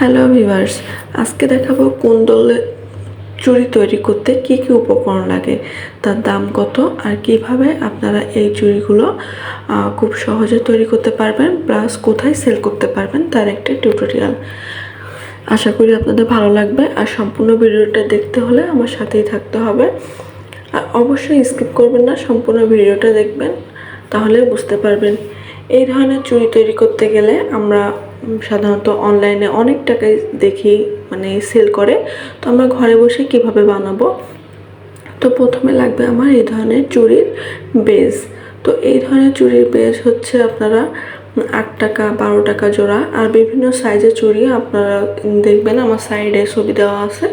Hello viewers আজকে দেখাবো কুন্দলে চুড়ি তৈরি করতে কি কি উপকরণ লাগে, তার দাম কত, আর কীভাবে আপনারা এই চুড়িগুলো খুব সহজে তৈরি করতে পারবেন, প্লাস কোথায় সেল করতে পারবেন, তার একটা টিউটোরিয়াল আশা করি আপনাদের ভালো লাগবে, আর সম্পূর্ণ ভিডিওটা দেখতে হলে আমার সাথেই থাকতে হবে। আর অবশ্যই স্কিপ করবেন না, সম্পূর্ণ ভিডিওটা দেখবেন, তাহলে বুঝতে পারবেন। এই ধরনের চুড়ি তৈরি করতে গেলে আমরা সাধারণত অনলাইনে অনেক টাকায় দেখি মানে সেল করে। তো আমরা ঘরে বসে কীভাবে বানাবো? তো প্রথমে লাগবে আমার এই ধরনের চুড়ির বেজ। তো এই ধরনের চুড়ির বেজ হচ্ছে আপনারা আট টাকা, বারো টাকা জোড়া। আর বিভিন্ন সাইজের চুড়ি আপনারা দেখবেন, আমার সাইডে ছবি দেওয়া আছে।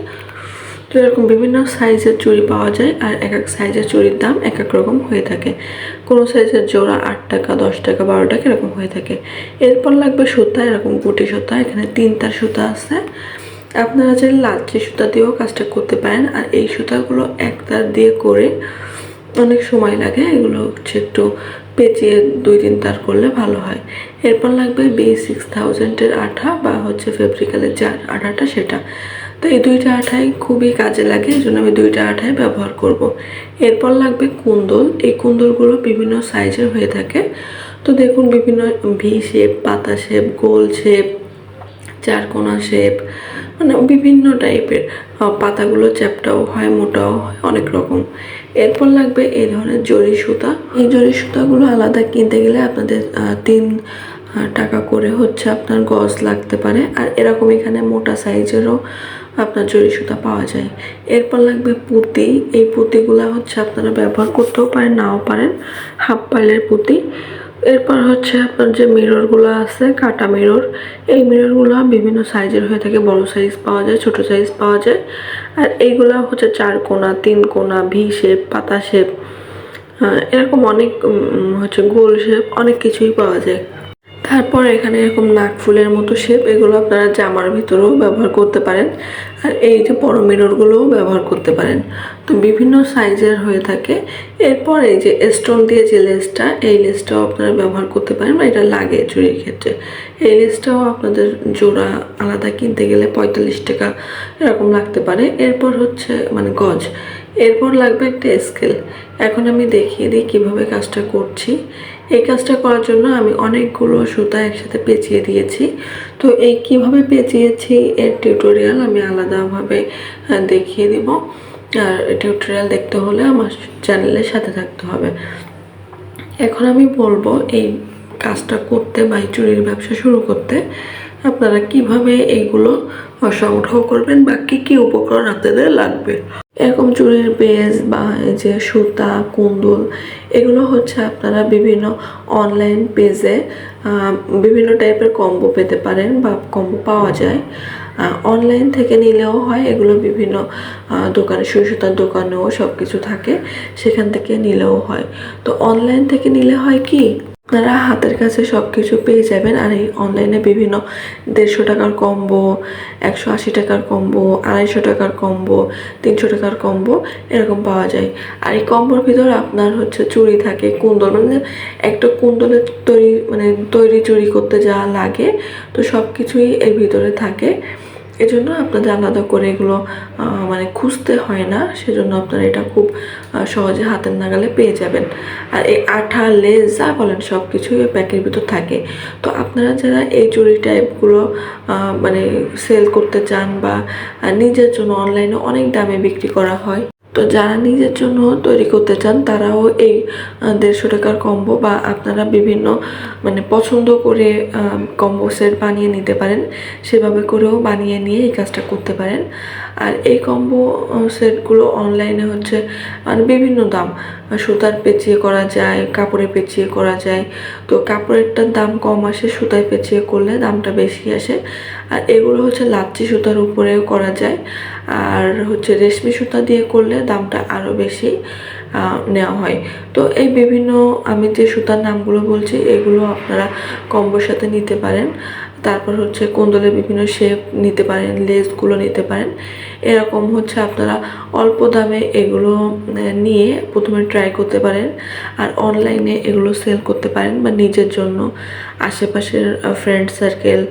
তো এরকম বিভিন্ন সাইজের চুড়ি পাওয়া যায় আর এক এক সাইজের চুড়ির দাম এক এক রকম হয়ে থাকে। কোনো সাইজের জোড়া আট টাকা, দশ টাকা, বারো টাকা এরকম হয়ে থাকে। এরপর লাগবে সুতা, এরকম গুটি সুতা, এখানে তিন তার সুতা আছে। আপনারা চাইলে লাচ্ছি সুতা দিয়েও কাজটা করতে পারেন আর এই সুতাগুলো এক তার দিয়ে করে অনেক সময় লাগে। এগুলো হচ্ছে একটু পেঁচিয়ে দুই তিন তার করলে ভালো হয়। এরপর লাগবে বি সিক্স থাউজেন্ডের আঠা বা হচ্ছে ফেব্রিক্যালের যে আঠাটা সেটা। তো এই দুইটা আঠাই খুবই কাজে লাগে, এই জন্য আমি দুইটা আঠাই ব্যবহার করব। এরপর লাগবে কুন্দল। এই কুন্দলগুলো বিভিন্ন সাইজের হয়ে থাকে। তো দেখুন বিভিন্ন ভি শেপ পাতা শেপ গোল শেপ চারকোনা শেপ মানে বিভিন্ন টাইপের পাতাগুলো চ্যাপটাও হয়, মোটাও হয়, অনেক রকম। এরপর লাগবে এই ধরনের জরি সুতা। এই জরি সুতাগুলো আলাদা কিনতে গেলে আপনাদের তিন টাকা করে হচ্ছে আপনার গজ লাগতে পারে। আর এরকম এখানে মোটা সাইজেরও আপনার জরি সুতা পাওয়া যায়। এরপর লাগবে পুঁতি। এই পুঁতিগুলো হচ্ছে আপনারা ব্যবহার করতেও পারেন, নাও পারেন। হাফ পাইলের পুঁতি। এরপর হচ্ছে আপনার যে মিররগুলো আছে, কাটা মিরর এই মিররগুলো বিভিন্ন সাইজের হয়ে থাকে। বড় সাইজ পাওয়া যায়, ছোট সাইজ পাওয়া যায়। আর এইগুলো হচ্ছে চার কোনা, তিন কোনা ভি শেপ পাতা শেপ এরকম অনেক হচ্ছে গোল শেপ অনেক কিছুই পাওয়া যায়। তারপর এখানে এরকম নাক ফুলের মতো শেপ এগুলো আপনারা জামার ভিতরেও ব্যবহার করতে পারেন। আর এই যে বড় মিররগুলোও ব্যবহার করতে পারেন। তো বিভিন্ন সাইজের হয়ে থাকে। এরপর এই যে স্টোন দিয়ে যে লেসটা এই লেসটাও আপনারা ব্যবহার করতে পারেন বা এটা লাগে চুরির ক্ষেত্রে। এই লেসটাও আপনাদের জোড়া আলাদা কিনতে গেলে পঁয়তাল্লিশ টাকা এরকম লাগতে পারে। এরপর হচ্ছে মানে গজ। এরপর লাগবে একটা স্কেল এখন আমি দেখিয়ে দিই কীভাবে কাজটা করছি। এই কাজটা করার জন্য আমি অনেকগুলো সুতা একসাথে পেঁচিয়ে দিয়েছি। তো এই কীভাবে পেঁচিয়েছি এর টিউটোরিয়াল আমি আলাদাভাবে দেখিয়ে দিব। আর টিউটোরিয়াল দেখতে হলে আমার চ্যানেলের সাথে থাকতে হবে। এখন আমি বলব এই কাজটা করতে বা এই চুরির ব্যবসা শুরু করতে আপনারা কীভাবে এইগুলো সংগ্রহ করবেন বা কী কী উপকরণ আপনাদের লাগবে? এরকম চুরির বেজ বা এই যে সুতা, কুন্দুল, এগুলো হচ্ছে আপনারা বিভিন্ন অনলাইন পেজে বিভিন্ন টাইপের কম্বো পেতে পারেন বা কম্বো পাওয়া যায়। অনলাইন থেকে নিলেও হয়, এগুলো বিভিন্ন দোকানে সুই সুতার দোকানেও সব কিছু থাকে, সেখান থেকে নিলেও হয়। তো অনলাইন থেকে নিলে হয় কি? আপনারা হাতের কাছে সব কিছু পেয়ে যাবেন আর এই অনলাইনে বিভিন্ন দেড়শো টাকার কম্বো একশো আশি টাকার কম্বো আড়াইশো টাকার কম্বো তিনশো টাকার কম্বো এরকম পাওয়া যায়। আর এই কম্বোর ভিতরে আপনার হচ্ছে চুড়ি থাকে কুন্দল মানে একটা কুন্দলের তৈরি মানে তৈরি চুরি করতে যা লাগে, তো সব কিছুই এর ভিতরে থাকে। এজন্য আপনাদের আলাদা করে এগুলো মানে খুঁজতে হয় না, সেজন্য আপনারা এটা খুব সহজে হাতের নাগালে পেয়ে যাবেন। আর এই আঠা লেস যা বলেন সব কিছুই প্যাকের ভিতর থাকে। তো আপনারা যারা এই চুরি টাইপগুলো মানে সেল করতে চান বা নিজের জন্য অনলাইনে অনেক দামে বিক্রি করা হয় তো যারা নিজের জন্য তৈরি করতে চান তারাও এই দেড়শো টাকার কম্বো বা আপনারা বিভিন্ন মানে পছন্দ করে কম্বো সেট বানিয়ে নিতে পারেন। সেভাবে করেও বানিয়ে নিয়ে এই কাজটা করতে পারেন। আর এই কম্বো সেটগুলো অনলাইনে হচ্ছে মানে বিভিন্ন দাম। সুতার পেঁচিয়ে করা যায় কাপড়ে পেঁচিয়ে করা যায়। তো কাপড়েরটার দাম কম আসে, সুতায় পেঁচিয়ে করলে দামটা বেশি আসে। আর এগুলো হচ্ছে লাচ্ছি সুতার উপরেও করা যায়। আর হচ্ছে রেশমি সুতা দিয়ে করলে দামটা আরও বেশি নেওয়া হয়। তো এই বিভিন্ন, আমি যে সুতার নামগুলো বলছি, এগুলো আপনারা কম্বোর সাথে নিতে পারেন। তারপর হচ্ছে কোন্দলের বিভিন্ন শেপ নিতে পারেন লেসগুলো নিতে পারেন। এরকম হচ্ছে আপনারা অল্প দামে এগুলো নিয়ে প্রথমে ট্রাই করতে পারেন আর অনলাইনে এগুলো সেল করতে পারেন বা নিজের জন্য আশেপাশের ফ্রেন্ড সার্কেল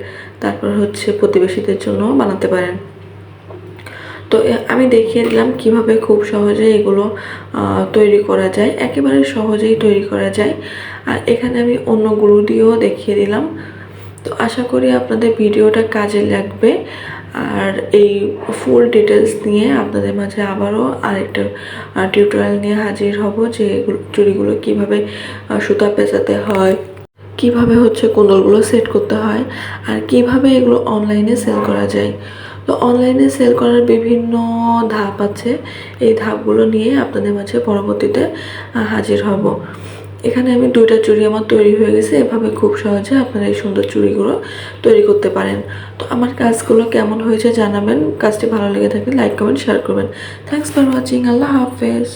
তারপর হচ্ছে প্রতিবেশীদের জন্য বানাতে পারেন। তো আমি দেখিয়ে দিলাম কীভাবে খুব সহজে এগুলো তৈরি করা যায়। একেবারে সহজেই তৈরি করা যায়। আর এখানে আমি অন্য গুঁড়ো দিয়েও দেখিয়ে দিলাম। তো আশা করি আপনাদের ভিডিওটা কাজে লাগবে। আর এই ফুল ডিটেলস নিয়ে আপনাদের মাঝে আবারও আরেকটা টিউটোরিয়াল নিয়ে হাজির হব যে চুড়িগুলো কীভাবে সুতা পেঁচাতে হয়, কীভাবে হচ্ছে কুন্দলগুলো সেট করতে হয়, আর কীভাবে এগুলো অনলাইনে সেল করা যায়। তো অনলাইনে সেল করার বিভিন্ন ধাপ আছে। এই ধাপগুলো নিয়ে আপনাদের মাঝে পরবর্তীতে হাজির হব। এখানে আমি দুইটা চুড়ি আমার তৈরি হয়ে গেছে। এভাবে খুব সহজে আপনারা এই সুন্দর চুড়িগুলো তৈরি করতে পারেন। তো আমার কাজগুলো কেমন হয়েছে জানাবেন। কাজটি ভালো লেগে থাকলে লাইক, কমেন্ট শেয়ার করবেন। থ্যাংকস ফর ওয়াচিং আল্লাহ হাফেজ।